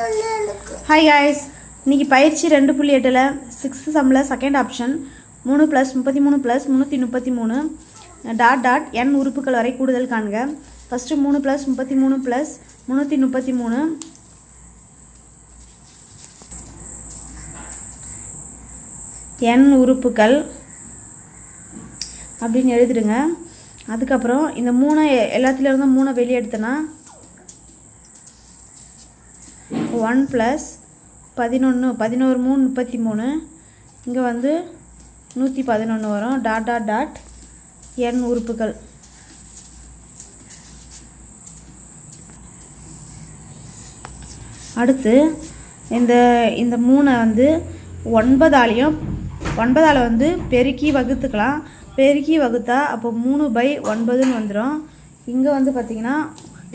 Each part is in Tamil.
ஹாய் காய்ஸ் இன்னைக்கு பயிற்சி ரெண்டு புள்ளி எட்டில் சிக்ஸ்த்து சம்மில் செகண்ட் ஆப்ஷன் மூணு ப்ளஸ் முப்பத்தி மூணு ப்ளஸ் முந்நூற்றி முப்பத்தி மூணு. டாட் டாட் என் உறுப்புகள் வரை கூடுதல் காண்க. ஃபஸ்ட்டு மூணு ப்ளஸ் முப்பத்தி மூணு ப்ளஸ் முந்நூற்றி முப்பத்தி மூணு. என் உறுப்புகள் அப்படின்னு எழுதிடுங்க. அதுக்கப்புறம் இந்த மூணை எல்லாத்துலேருந்தும் மூணை வெளியே எடுத்தேன்னா ஒன் ப்ளஸ் பதினொன்று பதினோரு மூணு முப்பத்தி மூணு இங்கே வந்து நூற்றி பதினொன்று வரும். Dot dot dot. என் உறுப்புகள். அடுத்து இந்த இந்த மூணை வந்து ஒன்பதாலையும் ஒன்பதால் வந்து பெருக்கி வகுத்துக்கலாம். பெருக்கி வகுத்தா அப்போ மூணு பை ஒன்பதுன்னு வந்துடும் இங்கே வந்து பார்த்திங்கன்னா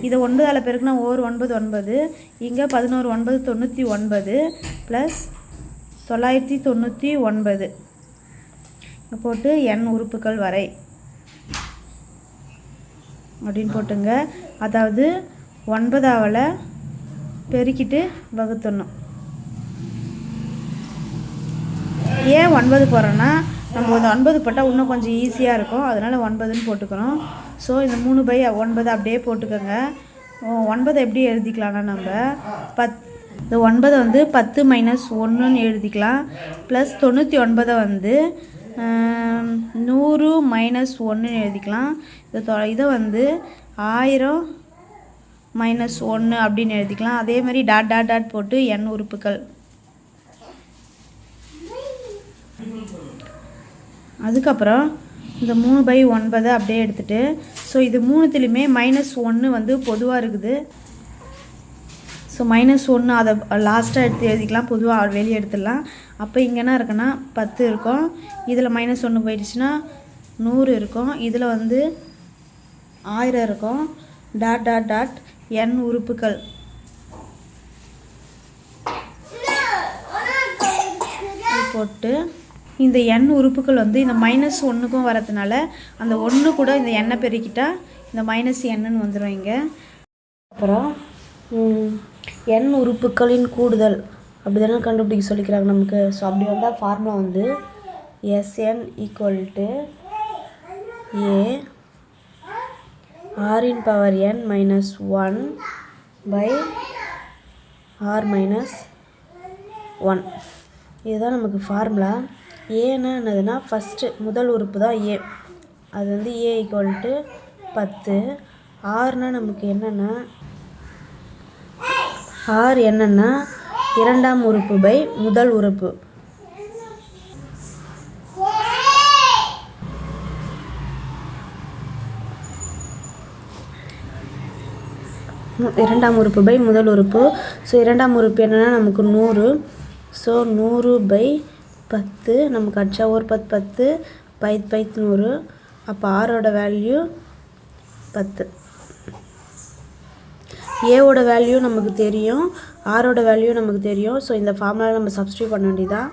இதை ஒன்பதால் பெருக்குனா ஓர் ஒன்பது ஒன்பது இங்கே பதினோரு ஒன்பது தொண்ணூற்றி ஒன்பது ப்ளஸ் தொள்ளாயிரத்தி தொண்ணூற்றி ஒன்பது. போட்டு எண் உறுப்புகள் வரை. அப்படின்னு போட்டுங்க. அதாவது ஒன்பதாவில் பெருக்கிட்டு வகுத்துடணும். ஏன் ஒன்பது போகிறோன்னா நம்ம வந்து ஒன்பது போட்டால் இன்னும் கொஞ்சம் ஈஸியாக இருக்கும். அதனால் ஒன்பதுன்னு போட்டுக்கிறோம். ஸோ இந்த மூணு பை ஒன்பது அப்படியே போட்டுக்கோங்க. ஒ- ஒன்பதை எப்படி எழுதிக்கலாம்னா நம்ம பத் இந்த ஒன்பதை வந்து பத்து மைனஸ் ஒன்றுன்னு எழுதிக்கலாம். ப்ளஸ் தொண்ணூற்றி ஒன்பதை வந்து நூறு மைனஸ் ஒன்றுன்னு எழுதிக்கலாம். இதை தொ- இதை வந்து ஆயிரம் மைனஸ் ஒன்று அப்படின்னு எழுதிக்கலாம். அதே மாதிரி டாட் டாட் டாட் போட்டு எண் உறுப்புகள். அதுக்கப்புறம் இந்த மூணு பை ஒன்பதை அப்படியே எடுத்துட்டு ஸோ இது மூணுத்துலேயுமே மைனஸ் ஒன்று வந்து பொதுவாக இருக்குது. ஸோ மைனஸ் ஒன்று அதை லாஸ்ட்டாக எடுத்து எழுதிக்கலாம் பொதுவாக வெளியே எடுத்துடலாம். அப்போ இங்கே என்ன இருக்குன்னா பத்து இருக்கும். இதில் மைனஸ் ஒன்று போயிடுச்சுன்னா நூறு இருக்கும். இதில் வந்து ஆயிரம் இருக்கும். டாட் டாட் டாட் என் உறுப்புகள். போட்டு இந்த எண் உறுப்புகள் வந்து இந்த மைனஸ் ஒன்றுக்கும் வரதுனால அந்த ஒன்று கூட இந்த எண்ணை பெருக்கிட்டால் இந்த மைனஸ் எண்ணுன்னு வந்துடும் இங்கே. அப்புறம் எண் உறுப்புகளின் கூடுதல். அப்படி தானே கண்டுபிடிக்க சொல்லிக்கிறாங்க நமக்கு. ஸோ அப்படி வந்தால் ஃபார்முலா வந்து எஸ்என் ஈக்குவல் டு ஏ ஆரின் power N minus one by R minus one இதுதான் நமக்கு ஃபார்முலா ஏன்னா என்னதுன்னா ஃபஸ்ட்டு முதல் உறுப்பு தான் ஏ. அது வந்து ஏ ஈக்குவல் டு பத்து. ஆறுனா நமக்கு என்னென்னா ஆறு என்னென்னா இரண்டாம் உறுப்பு பை முதல் உறுப்பு. இரண்டாம் உறுப்பு பை முதல் உறுப்பு. ஸோ இரண்டாம் உறுப்பு என்னென்னா நமக்கு நூறு. ஸோ நூறு பை பத்து நமக்கு அடிச்சா ஒரு பத்து பத்து பைத் பைத் நூறு அப்போ ஆரோட வேல்யூ பத்து. ஏவோட வேல்யூ நமக்கு தெரியும் ஆரோட வேல்யூ நமக்கு தெரியும் ஸோ இந்த ஃபார்முலா நம்ம சப்ஸ்டியூட் பண்ண வேண்டியதான்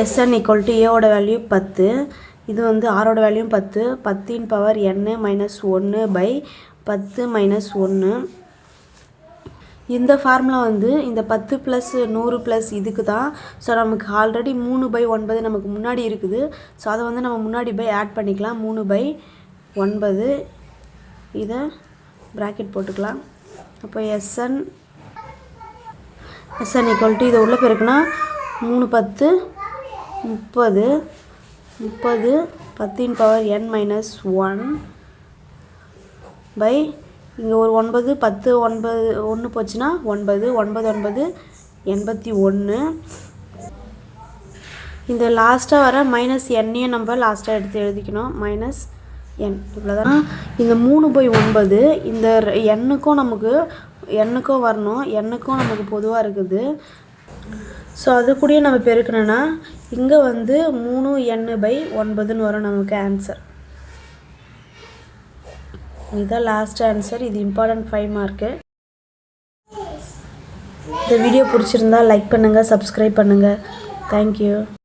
எஸ்என் ஈக்குவல் டு ஏவோட வேல்யூ பத்து. இது வந்து ஆரோட வேல்யூ பத்து. பத்தின் பவர் என் மைனஸ் ஒன்று பை பத்து மைனஸ் ஒன்று இந்த ஃபார்முலா வந்து இந்த பத்து ப்ளஸ் நூறு ப்ளஸ் இதுக்கு தான். ஸோ நமக்கு ஆல்ரெடி மூணு பை ஒன்பது நமக்கு முன்னாடி இருக்குது. ஸோ அதை வந்து நம்ம முன்னாடி பை ஆட் பண்ணிக்கலாம். மூணு பை ஒன்பது. இதை ப்ராக்கெட் போட்டுக்கலாம். அப்போ எஸ்என் எஸ்என் ஈக்குவல் டு இதை உள்ள பெருக்குனா மூணு பத்து முப்பது. முப்பது பத்தின் power N minus one by இங்கே ஒரு ஒன்பது பத்து ஒன்பது ஒன்று போச்சுன்னா ஒன்பது ஒன்பது ஒன்பது எண்பத்தி ஒன்று இந்த லாஸ்ட்டாக வர மைனஸ் எண்ணையும் நம்ம லாஸ்ட்டாக எடுத்து எழுதிக்கணும். மைனஸ் என் இவ்வளோதான் இந்த மூணு பை ஒன்பது இந்த எண்ணுக்கும் நமக்கு எண்ணுக்கும் வரணும். எண்ணுக்கும் நமக்கு பொதுவாக இருக்குது. ஸோ அது கூடயே நம்ம பெருக்கணும்னா இங்கே வந்து மூணு எண்ணு பை ஒன்பதுன்னு வரும் நமக்கு ஆன்சர் இதுதான் லாஸ்ட் ஆன்சர் இது இம்பார்ட்டன்ட் ஃபைவ் மார்க்கு இந்த வீடியோ பிடிச்சிருந்தா லைக் பண்ணுங்கள் சப்ஸ்கிரைப் பண்ணுங்கள் தேங்க்யூ